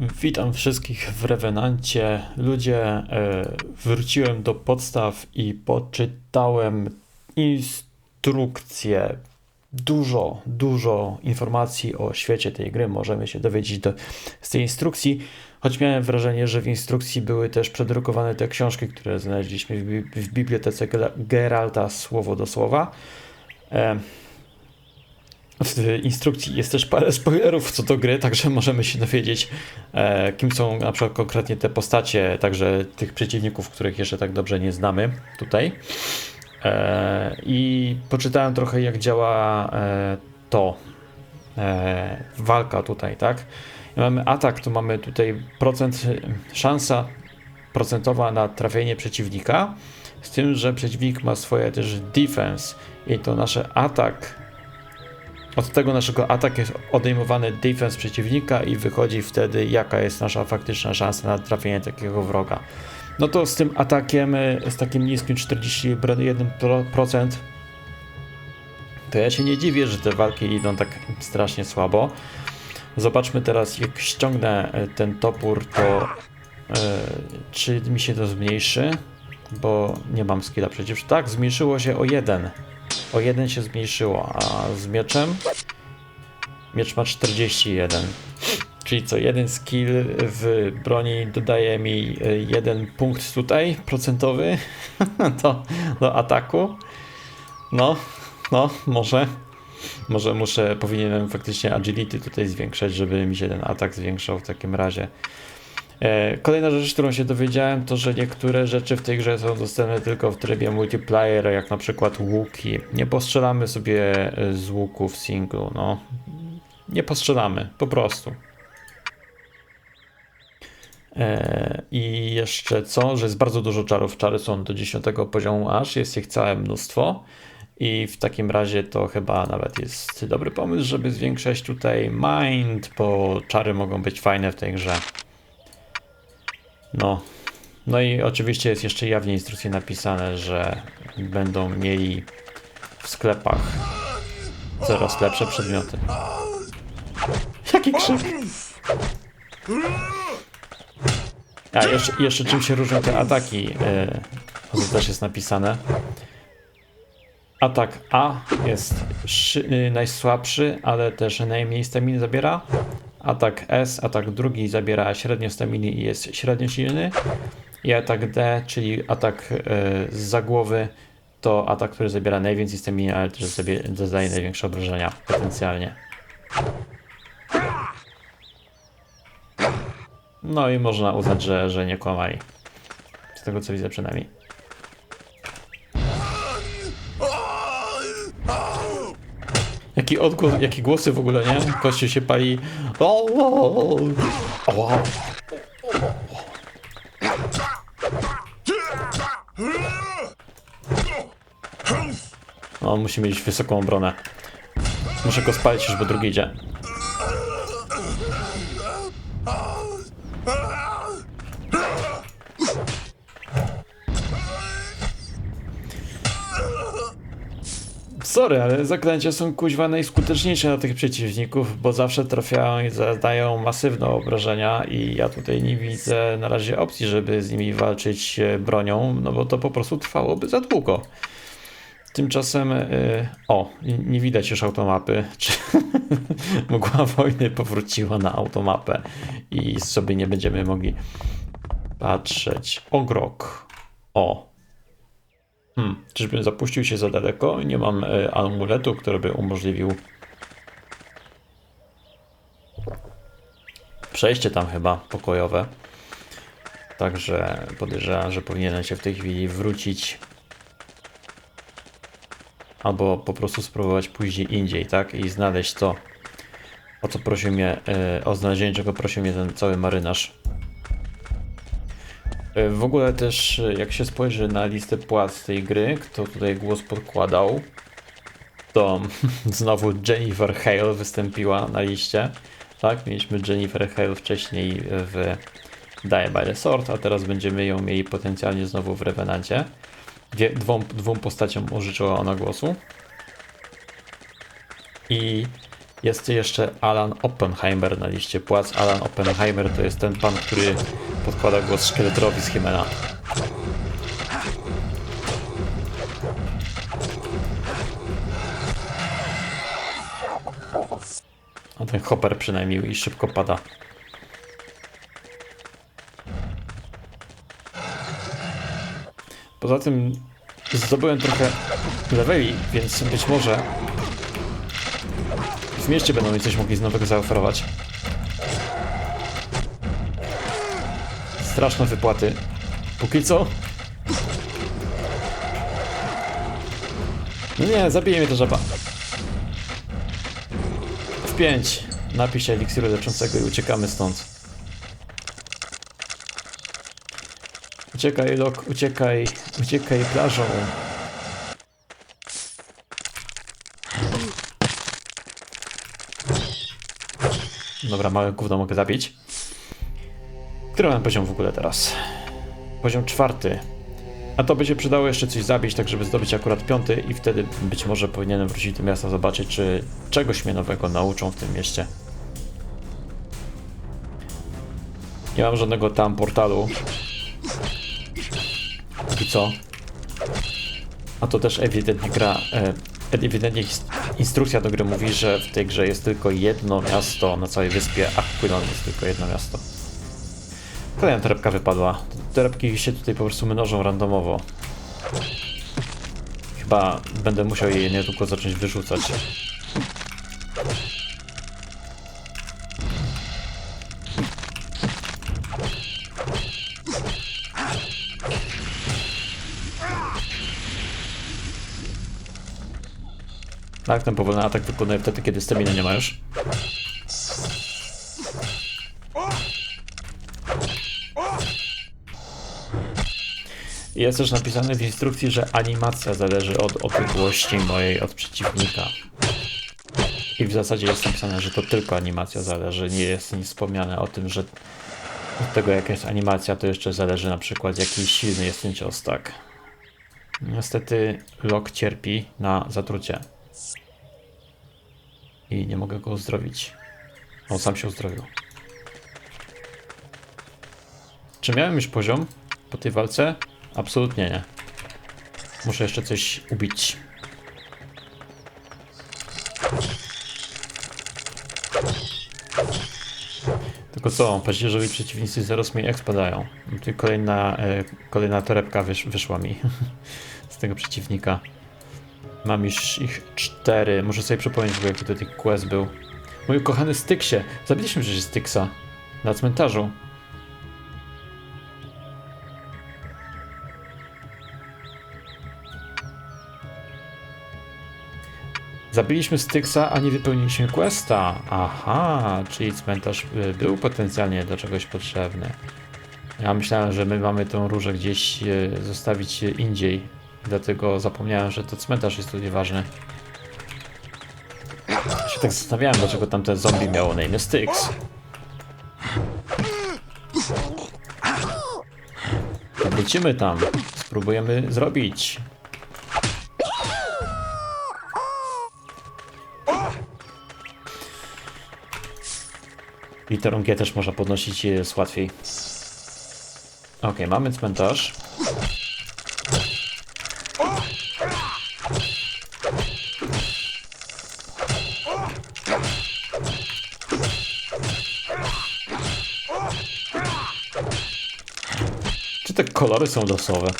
Witam wszystkich w Revenancie. Ludzie, e, wróciłem do podstaw i poczytałem instrukcję. Dużo, dużo informacji o świecie tej gry możemy się dowiedzieć do, z tej instrukcji, choć miałem wrażenie, że w instrukcji były też przedrukowane te książki, które znaleźliśmy w, w bibliotece Gera- Geralta słowo do słowa. E, w instrukcji jest też parę spoilerów co do gry, także możemy się dowiedzieć, e, kim są na przykład konkretnie te postacie, także tych przeciwników, których jeszcze tak dobrze nie znamy tutaj. E, I poczytałem trochę, jak działa e, to walka tutaj, tak? Mamy atak, to mamy tutaj procent, szansa procentowa na trafienie przeciwnika, z tym, że przeciwnik ma swoje też defense i to nasze atak od tego naszego ataku jest odejmowany defense przeciwnika i wychodzi wtedy jaka jest nasza faktyczna szansa na trafienie takiego wroga. No to z tym atakiem, y, z takim niskim 41%, to ja się nie dziwię, że te walki idą tak strasznie słabo. Zobaczmy teraz, jak ściągnę y, ten topór, to y, czy mi się to zmniejszy, bo nie mam skilla przecież. Tak, zmniejszyło się o jeden. O jeden się zmniejszyło, a z mieczem? Miecz ma 41. Czyli co, jeden skill w broni dodaje mi y, jeden punkt tutaj procentowy do, do ataku. No, no, może. Może muszę, powinienem faktycznie agility tutaj zwiększać, żeby mi się ten atak zwiększał w takim razie. E, Kolejna rzecz, którą się dowiedziałem, to że niektóre rzeczy w tej grze są dostępne tylko w trybie multiplayer, jak na przykład łuki. Nie postrzelamy sobie e, z łuku w singlu, no. Nie postrzelamy, po prostu. E, I jeszcze co, że jest bardzo dużo czarów. Czary są do 10 poziomu aż, jest ich całe mnóstwo. I w takim razie to chyba nawet jest dobry pomysł, żeby zwiększać tutaj mind, bo czary mogą być fajne w tej grze. No. No i oczywiście jest jeszcze jawnie instrukcje napisane, że będą mieli w sklepach coraz lepsze przedmioty. Jaki krzyk! A jeszcze, jeszcze czym się różnią te ataki? Yy, to też jest napisane. Atak A jest yy, najsłabszy, ale też najmniej staminy zabiera. Atak S, atak drugi zabiera średnio staminy i jest średnio silny. I atak D, czyli atak z za głowy, to atak, który zabiera najwięcej staminy, ale też zadaje największe obrażenia potencjalnie. No i można uznać, że, że nie kłamali. Z tego co widzę przynajmniej. Jaki odgłos, jakie głosy w ogóle, nie? Kościół się pali. O, o, o, o. On musi mieć wysoką obronę. Muszę go spalić już, bo drugi idzie. Sorry, ale zaklęcia są kuźwa najskuteczniejsze na tych przeciwników, bo zawsze trafiają i zadają masywne obrażenia i ja tutaj nie widzę na razie opcji, żeby z nimi walczyć e, bronią, no bo to po prostu trwałoby za długo. Tymczasem, y, o, nie- nie widać już automapy, czy mgła wojny powróciła na automapę i sobie nie będziemy mogli patrzeć. Ogrok. O, Hmm, czyżbym zapuścił się za daleko? Nie mam e, amuletu, który by umożliwił przejście tam chyba pokojowe. Także podejrzewam, że powinienem się w tej chwili wrócić. Albo po prostu spróbować później indziej, tak? I znaleźć to, o co prosił mnie, e, o znalezienie czego prosił mnie ten cały marynarz. E, W ogóle też, e, jak się spojrzy na listę płac tej gry, kto tutaj głos podkładał, to znowu Jennifer Hale wystąpiła na liście. Tak, mieliśmy Jennifer Hale wcześniej w Die by the Sword, a teraz będziemy ją mieli potencjalnie znowu w Revenancie. Dwóm, dwóm postaciom użyczyła ona głosu. I Jest jeszcze Alan Oppenheimer na liście płac. Alan Oppenheimer to jest ten pan, który podkłada głos szkieletrowi z Himena. A ten hopper przynajmniej i szybko pada. Poza tym zdobyłem trochę leveli, więc być może w mieście będą mi coś mogli z nowego zaoferować. Straszne wypłaty. Póki co. No nie, zabije mnie ta żaba. W pięć. Napisz się eliksiru leczącego i uciekamy stąd. Uciekaj, Lok, uciekaj, uciekaj plażą. Dobra, małe gówno mogę zabić. Który mam poziom w ogóle teraz? Poziom czwarty. A to by się przydało jeszcze coś zabić, tak żeby zdobyć akurat piąty i wtedy być może powinienem wrócić do miasta, zobaczyć czy czegoś mnie nowego nauczą w tym mieście. Nie mam żadnego tam portalu. I co? A to też ewidentnie gra, e, ewidentnie instrukcja do gry mówi, że w tej grze jest tylko jedno miasto na całej wyspie, a Aquilon jest tylko jedno miasto. Kolejna torebka wypadła. Torebki się tutaj po prostu mnożą randomowo. Chyba będę musiał je niedługo zacząć wyrzucać. Tak, ten powolny atak wykonuje wtedy, kiedy staminy nie ma już. Jest też napisane w instrukcji, że animacja zależy od odległości mojej od przeciwnika. I w zasadzie jest napisane, że to tylko animacja zależy. Nie jest nic wspomniane o tym, że od tego jaka jest animacja, to jeszcze zależy na przykład jaki silny jest ten cios, tak. Niestety Lok cierpi na zatrucie. I nie mogę go uzdrowić. On sam się uzdrowił. Czy miałem już poziom po tej walce? Absolutnie nie. Muszę jeszcze coś ubić. Tylko co, paździerzowi przeciwnicy zaraz mi ekspadają. Kolejna, e, kolejna torebka wysz, wyszła mi z tego przeciwnika. Mam już ich cztery. Muszę sobie przypomnieć, bo jaki to tych quest był. Mój ukochany Styksie. Zabiliśmy przecież Styksa. Na cmentarzu. Zabiliśmy Styksa, a nie wypełniliśmy questa. Aha, czyli cmentarz y, był potencjalnie do czegoś potrzebny. Ja myślałem, że my mamy tą różę gdzieś y, zostawić indziej. Dlatego zapomniałem, że to cmentarz jest tutaj ważny. Się tak zastanawiałem, dlaczego tamte zombie miało na imię Styx. Wrócimy tam. Spróbujemy zrobić. Literą G też można podnosić, jest łatwiej. Ok, mamy cmentarz. Czy te kolory są losowe?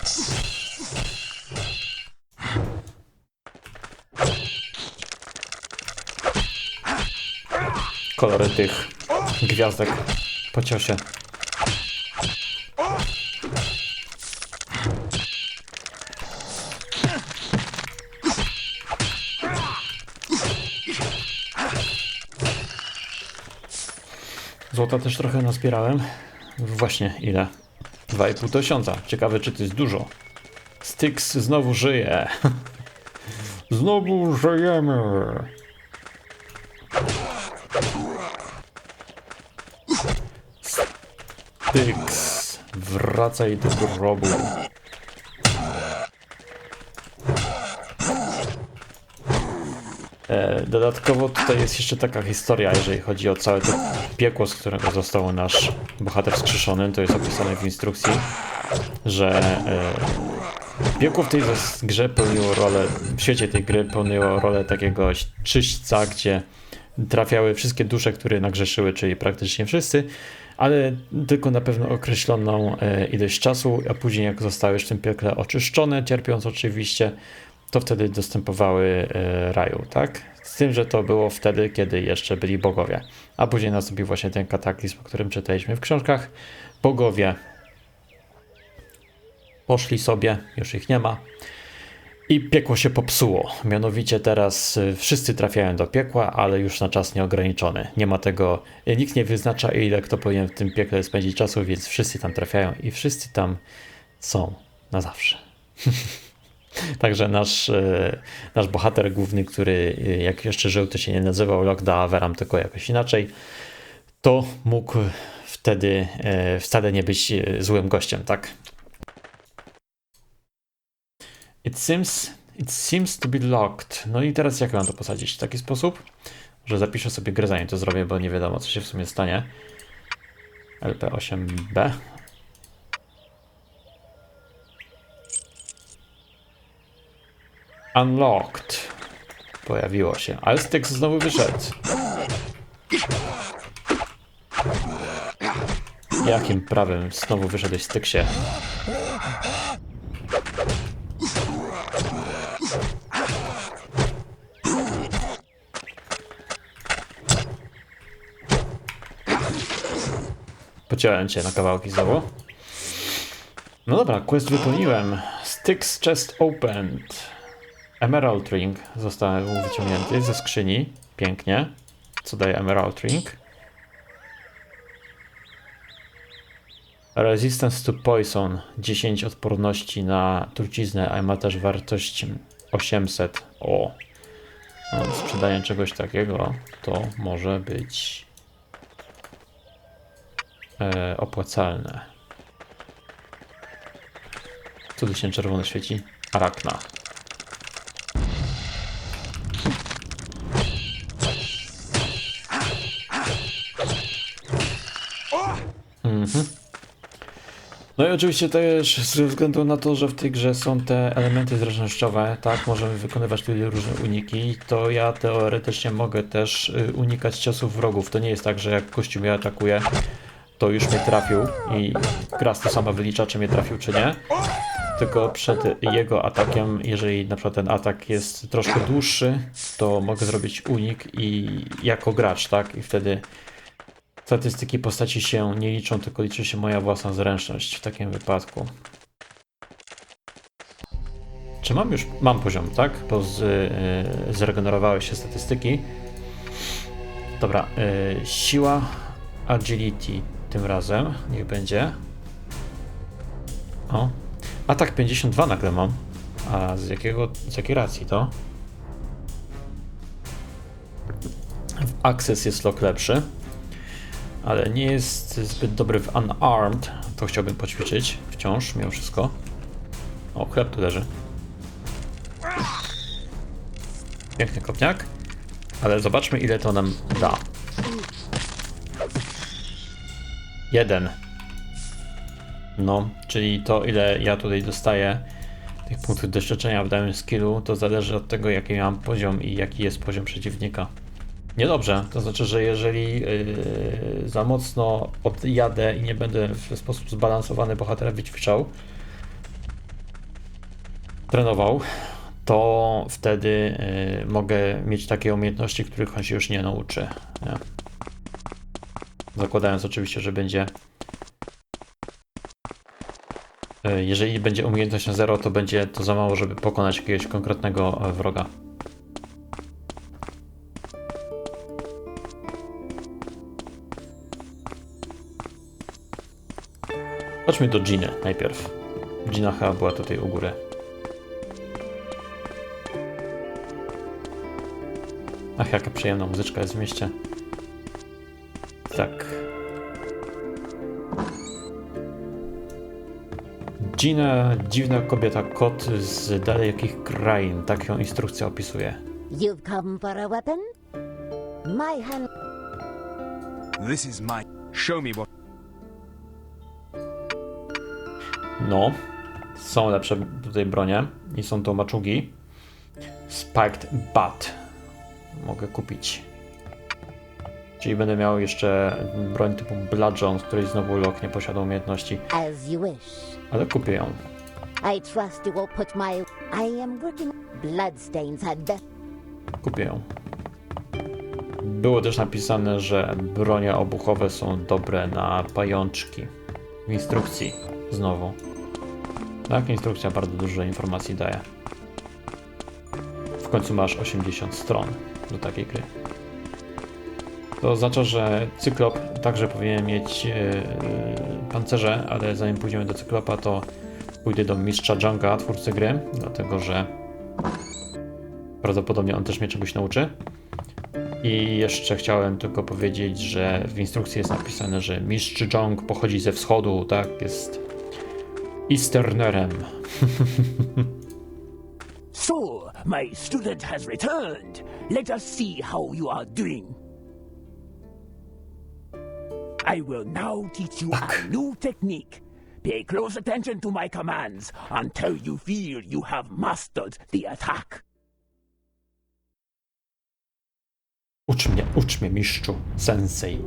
Kolory tych gwiazdek po ciosie. Złota też trochę nazbierałem. Właśnie, ile? 2,5 tysiąca. Ciekawe, czy to jest dużo. Styx znowu żyje. znowu żyjemy. Styx, wracaj do grobu. E, dodatkowo tutaj jest jeszcze taka historia, jeżeli chodzi o całe to piekło, z którego został nasz bohater wskrzeszony. To jest opisane w instrukcji, że e, piekło w tej grze pełniło rolę, w świecie tej gry pełniło rolę takiego czyśćca, gdzie trafiały wszystkie dusze, które nagrzeszyły, czyli praktycznie wszyscy, ale tylko na pewno określoną e, ilość czasu, a później jak zostały już w tym piekle oczyszczone, cierpiąc oczywiście, to wtedy dostępowały e, raju, tak? Z tym, że to było wtedy, kiedy jeszcze byli bogowie. A później nastąpił właśnie ten kataklizm, o którym czytaliśmy w książkach. Bogowie poszli sobie, już ich nie ma. I piekło się popsuło. Mianowicie teraz y, wszyscy trafiają do piekła, ale już na czas nieograniczony. Nie ma tego, y, nikt nie wyznacza, ile kto powinien w tym piekle spędzić czasu, więc wszyscy tam trafiają i wszyscy tam są na zawsze. Także nasz, y, nasz bohater główny, który jak jeszcze żył, to się nie nazywał Lockda Averam, tylko jakoś inaczej, to mógł wtedy wcale nie być złym gościem, tak? It seems, it seems to be locked. No i teraz jak mam to posadzić? W taki sposób, że zapiszę sobie grę zanim to zrobię, bo nie wiadomo co się w sumie stanie. LP8B. Unlocked. Pojawiło się. Ale styk znowu wyszedł. Jakim prawem znowu wyszedłeś z tyksie? Pociąłem cię na kawałki znowu. No dobra, quest wypełniłem. Sticks chest opened. Emerald ring został wyciągnięty ze skrzyni. Pięknie. Co daje Emerald ring? Resistance to poison. 10 odporności na truciznę, a ma też wartość 800. O. No, sprzedanie czegoś takiego to może być e, opłacalne. Co tu się czerwono świeci? Arakna. Mhm. No i oczywiście też ze względu na to, że w tej grze są te elementy zręcznościowe, tak, możemy wykonywać tutaj różne uniki, to ja teoretycznie mogę też y, unikać ciosów wrogów. To nie jest tak, że jak kościół mnie atakuje, to już mnie trafił i gra to sama wylicza, czy mnie trafił, czy nie. Tylko przed jego atakiem, jeżeli na przykład ten atak jest troszkę dłuższy, to mogę zrobić unik i jako gracz, tak? I wtedy statystyki postaci się nie liczą, tylko liczy się moja własna zręczność w takim wypadku. Czy mam już, mam poziom, tak? Bo z, yy, zregenerowały się statystyki. Dobra, yy, siła, agility tym razem, niech będzie. O, atak 52 nagle mam. A z jakiego, z jakiej racji to? W Access jest lock lepszy, ale nie jest zbyt dobry w Unarmed. To chciałbym poćwiczyć wciąż, mimo wszystko. O, chleb tu leży. Piękny kopniak. Ale zobaczmy ile to nam da. Jeden. No, czyli to ile ja tutaj dostaję tych punktów doświadczenia w danym skillu, to zależy od tego jaki mam poziom i jaki jest poziom przeciwnika. Niedobrze, to znaczy, że jeżeli yy, za mocno odjadę i nie będę w sposób zbalansowany bohatera wyćwiczał, trenował, to wtedy yy, mogę mieć takie umiejętności, których on się już nie nauczy. Nie? Zakładając oczywiście, że będzie. E, jeżeli będzie umiejętność na 0, to będzie to za mało, żeby pokonać jakiegoś konkretnego e, wroga. Chodźmy do Giny najpierw. Gina chyba była tutaj u góry. Ach, jaka przyjemna muzyczka jest w mieście. Tak. Gina, dziwna kobieta, kot z dalekich krain. Tak ją instrukcja opisuje. You've come for a weapon? My hand. This is my. Show me what. No, są lepsze tutaj bronie i są to maczugi. Spiked Bat. Mogę kupić. Czyli będę miał jeszcze broń typu Bludgeon, z której znowu Lok nie posiada umiejętności, ale kupię ją. Kupię ją. Było też napisane, że bronie obuchowe są dobre na pajączki. W instrukcji znowu. Tak, instrukcja bardzo dużo informacji daje. W końcu masz 80 stron do takiej gry. To oznacza, że cyklop także powinien mieć yy, pancerze, ale zanim pójdziemy do cyklopa, to pójdę do mistrza Junga, twórcy gry, dlatego że Prawdopodobnie on też mnie czegoś nauczy. I jeszcze chciałem tylko powiedzieć, że w instrukcji jest napisane, że mistrz Jong pochodzi ze wschodu, tak? Jest Easternerem. So, my student has returned. Let us see how you are doing. I will now teach you a new technique. Pay close attention to my commands until you feel you have mastered the attack. Ucz mnie, ucz mnie, mistrzu, sensei.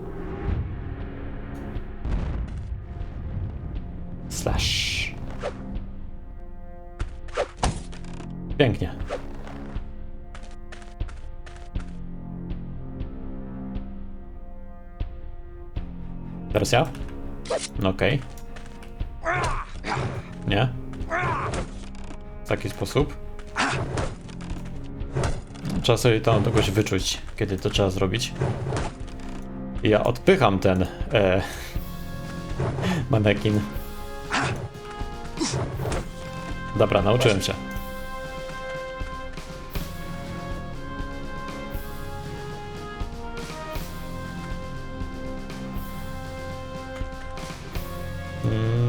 Slash. Pięknie. Teraz ja? No okej. Nie? W taki sposób? Trzeba sobie tam kogoś wyczuć, kiedy to trzeba zrobić. Ja odpycham ten e, manekin. Dobra, nauczyłem się.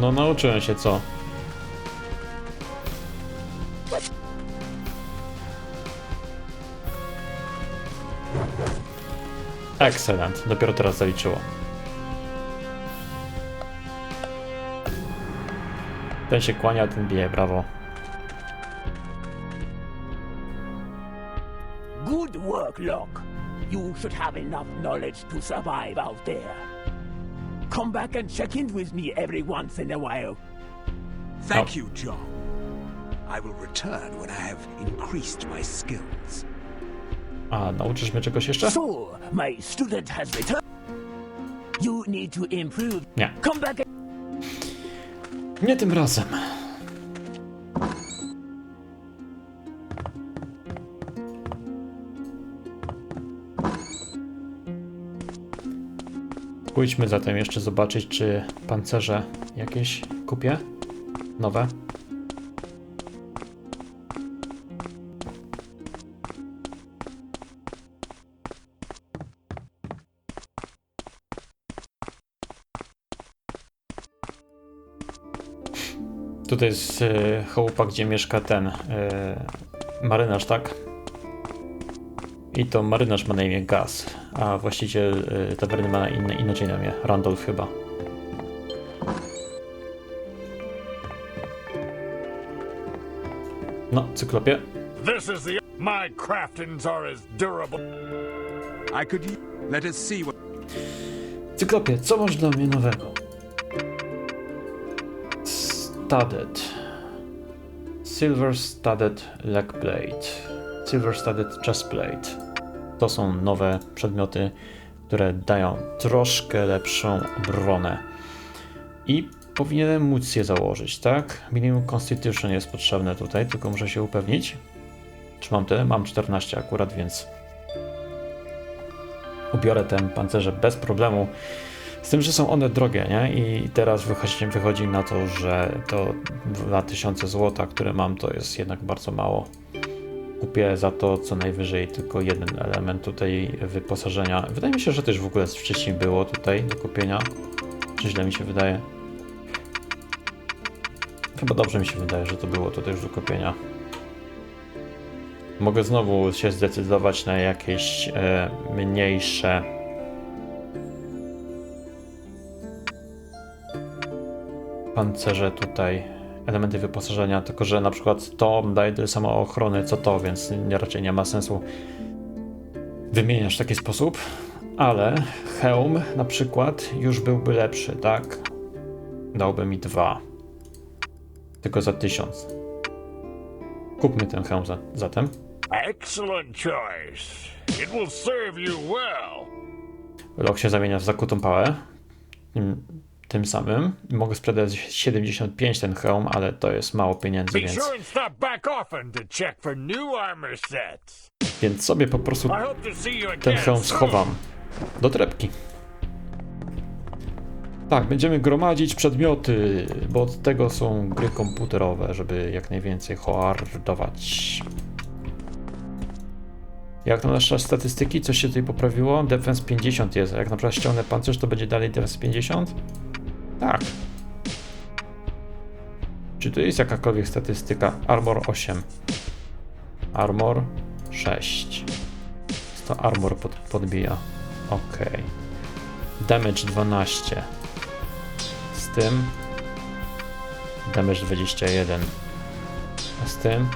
No nauczyłem się co. Excellent, dopiero teraz zaliczyło. Ten się kłania, ten bije, brawo. Good work, Locke. You should have enough knowledge to survive out there. Come back and check in with me every once in a while. Thank Oh. you, John. I will return when I have increased my skills. A, nauczysz mnie czegoś jeszcze? So, my student has returned. You need to improve. Nie. Come back Nie tym razem. Pójdźmy zatem jeszcze zobaczyć, czy pancerze jakieś kupię. Nowe. Tutaj jest e, chałupa, gdzie mieszka ten e, marynarz, tak? I to marynarz ma na imię Gaz, a właściciel e, tawerny ma inne, inaczej na imię, Randolph chyba. No, cyklopie. This is the. My craftings are as durable. I could. Let us see what. Cyklopie, co masz dla mnie nowego? Studded. Silver Studded Leg Plate. Silver Studded Chest Plate. To są nowe przedmioty, które dają troszkę lepszą obronę. I powinienem móc je założyć, tak? Minimum Constitution jest potrzebne tutaj, tylko muszę się upewnić. Czy mam tyle? Mam 14 akurat, więc ubiorę te pancerze bez problemu. Z tym, że są one drogie, nie? I teraz wychodzi, wychodzi na to, że to 2000 zł, które mam, to jest jednak bardzo mało. Kupię za to co najwyżej tylko jeden element tutaj wyposażenia. Wydaje mi się, że też w ogóle wcześniej było tutaj do kupienia. Czy źle mi się wydaje? Chyba dobrze mi się wydaje, że to było tutaj już do kupienia. Mogę znowu się zdecydować na jakieś e, mniejsze. Pancerze tutaj, elementy wyposażenia, tylko że na przykład to daje tyle samo ochrony co to, więc nie- raczej nie ma sensu wymieniać w taki sposób. Ale hełm na przykład już byłby lepszy, tak? Dałby mi dwa. Tylko za tysiąc. Kupmy ten hełm za, zatem. Excellent choice. It will serve you well. Lok się zamienia w zakutą pałę. Tym, samym mogę sprzedać 75 ten hełm, ale to jest mało pieniędzy, więc, więc sobie po prostu ten hełm schowam do torebki. Tak, będziemy gromadzić przedmioty, bo od tego są gry komputerowe, żeby jak najwięcej hoardować. Jak tam nasze statystyki? Coś się tutaj poprawiło? Defense 50 jest, a jak na przykład ściągnę pancerz, to będzie dalej defense 50? Tak. Czy tu jest jakakolwiek statystyka? Armor 8. Armor 6. To armor pod, podbija. Ok. Damage 12. Z tym. Damage 21. A z tym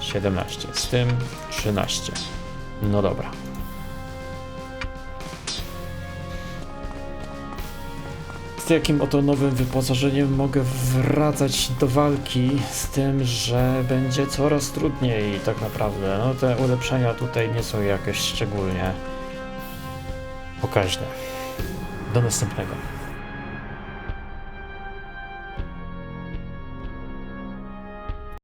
17. Z tym 13. No dobra. Jakim oto nowym wyposażeniem mogę wracać do walki z tym, że będzie coraz trudniej tak naprawdę. No te ulepszenia tutaj nie są jakieś szczególnie pokaźne. Do następnego.